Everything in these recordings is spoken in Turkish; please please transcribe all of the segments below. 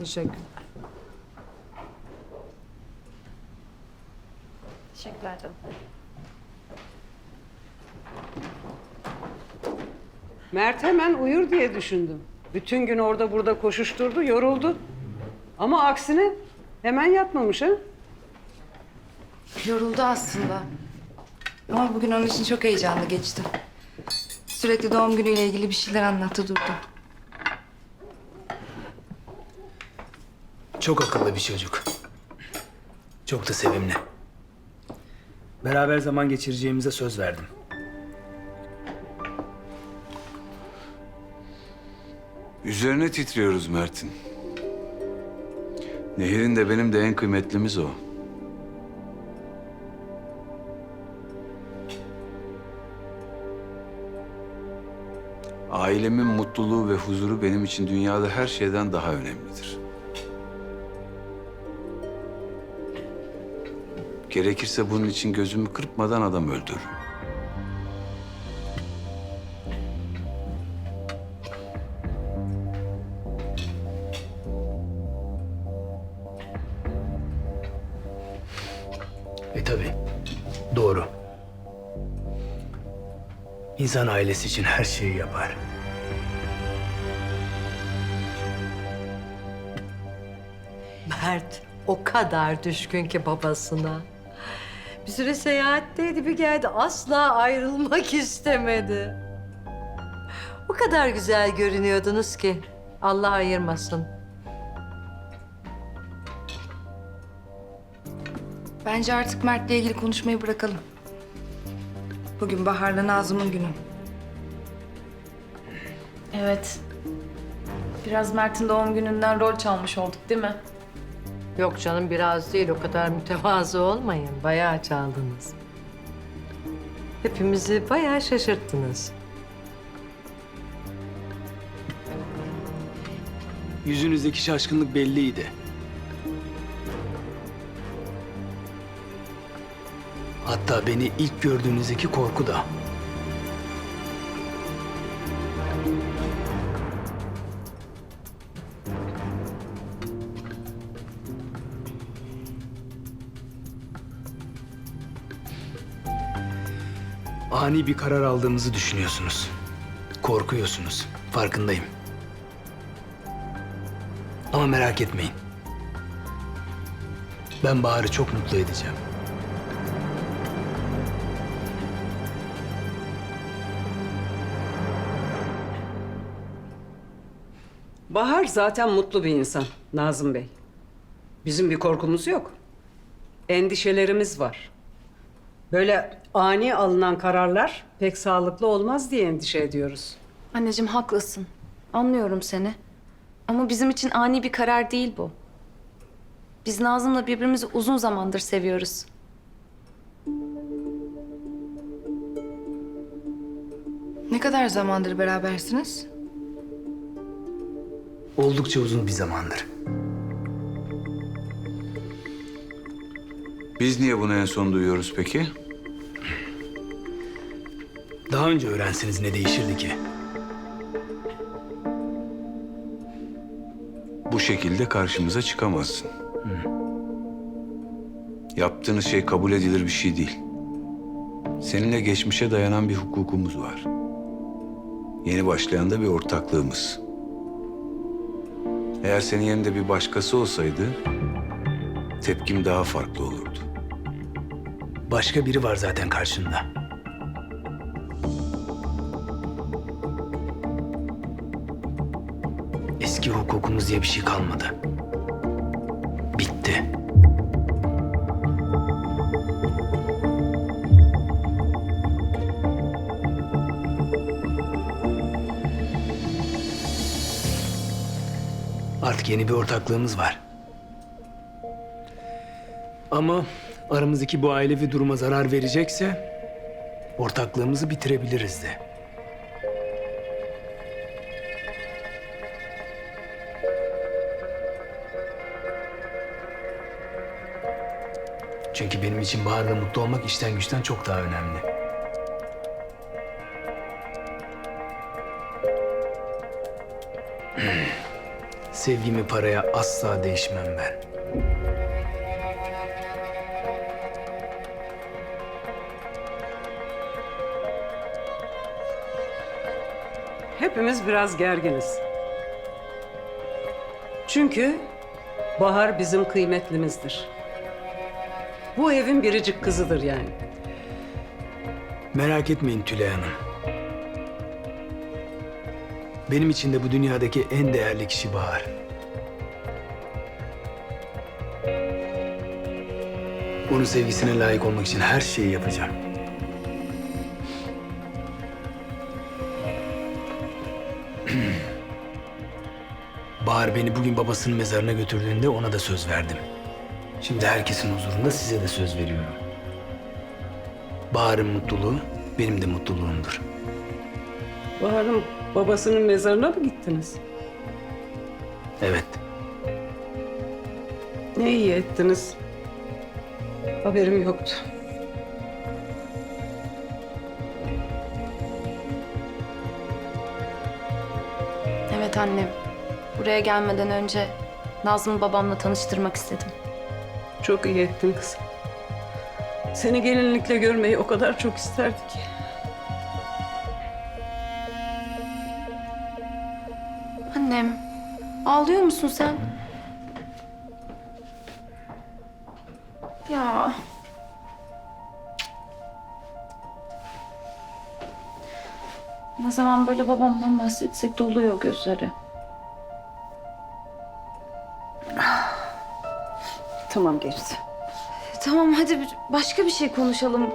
Teşekkür. Teşekkürler canım. Mert hemen uyur diye düşündüm. Bütün gün orada burada koşuşturdu, yoruldu. Ama aksine hemen yatmamış ha? Yoruldu aslında. Ama bugün onun için çok heyecanlı geçti. Sürekli doğum günüyle ilgili bir şeyler anlattı durdu. Çok akıllı bir çocuk. Çok da sevimli. Beraber zaman geçireceğimize söz verdim. Üzerine titriyoruz Mert'in. Nehir'in de benim de en kıymetlimiz o. Ailemin mutluluğu ve huzuru benim için dünyada her şeyden daha önemlidir. Gerekirse bunun için gözümü kırpmadan adam öldürürüm. E tabii. Doğru. İnsan ailesi için her şeyi yapar. Mert o kadar düşkün ki babasına. Bir süre seyahatteydi bir geldi asla ayrılmak istemedi. O kadar güzel görünüyordunuz ki Allah ayırmasın. Bence artık Mert'le ilgili konuşmayı bırakalım. Bugün Bahar'la Nazım'ın günü. Evet. Biraz Mert'in doğum gününden rol çalmış olduk değil mi? Yok canım biraz değil o kadar mütevazı olmayın. Bayağı çaldınız. Hepimizi bayağı şaşırttınız. Yüzünüzdeki şaşkınlık belliydi. Hatta beni ilk gördüğünüzdeki korku da. Ani bir karar aldığımızı düşünüyorsunuz. Korkuyorsunuz. Farkındayım. Ama merak etmeyin. Ben Bahar'ı çok mutlu edeceğim. Bahar zaten mutlu bir insan Nazım Bey. Bizim bir korkumuz yok. Endişelerimiz var. Böyle ani alınan kararlar pek sağlıklı olmaz diye endişe ediyoruz. Anneciğim haklısın. Anlıyorum seni. Ama bizim için ani bir karar değil bu. Biz Nazım'la birbirimizi uzun zamandır seviyoruz. Ne kadar zamandır berabersiniz? Oldukça uzun bir zamandır. Biz niye bunu en son duyuyoruz peki? Daha önce öğrenseniz ne değişirdi ki? Bu şekilde karşımıza çıkamazsın. Yaptığınız şey kabul edilir bir şey değil. Seninle geçmişe dayanan bir hukukumuz var. Yeni başlayan da bir ortaklığımız. Eğer senin yerinde bir başkası olsaydı tepkim daha farklı olurdu. Başka biri var zaten karşında. Eski hukukumuz diye bir şey kalmadı. Bitti. Artık yeni bir ortaklığımız var. Ama aramızdaki bu ailevi duruma zarar verecekse ortaklığımızı bitirebiliriz de. Çünkü benim için Bahar'la mutlu olmak işten güçten çok daha önemli. Sevgimi paraya asla değişmem ben. Hepimiz biraz gerginiz. Çünkü Bahar bizim kıymetlimizdir. Bu evin biricik kızıdır yani. Merak etmeyin Tülay Hanım. Benim için de bu dünyadaki en değerli kişi Bahar. Onun sevgisine layık olmak için her şeyi yapacağım. Bahar beni bugün babasının mezarına götürdüğünde ona da söz verdim. Şimdi herkesin huzurunda size de söz veriyorum. Bahar'ın mutluluğu benim de mutluluğumdur. Bahar'ın babasının mezarına mı gittiniz? Evet. Ne iyi ettiniz. Haberim yoktu. Evet annem. Buraya gelmeden önce Nazım'ı babamla tanıştırmak istedim. Çok iyi ettin kızım. Seni gelinlikle görmeyi o kadar çok isterdik ki. Annem, ağlıyor musun sen? Ya. Ne zaman böyle babamdan bahsetsek doluyor gözleri. Tamam geçti. Tamam hadi bir- başka bir şey konuşalım.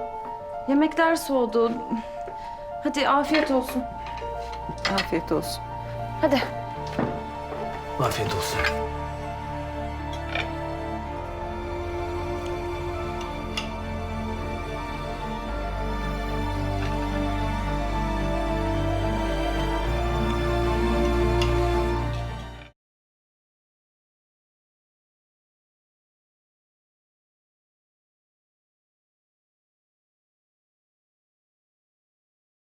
Yemekler soğudu. Hadi afiyet olsun. Afiyet olsun. Hadi. Afiyet olsun.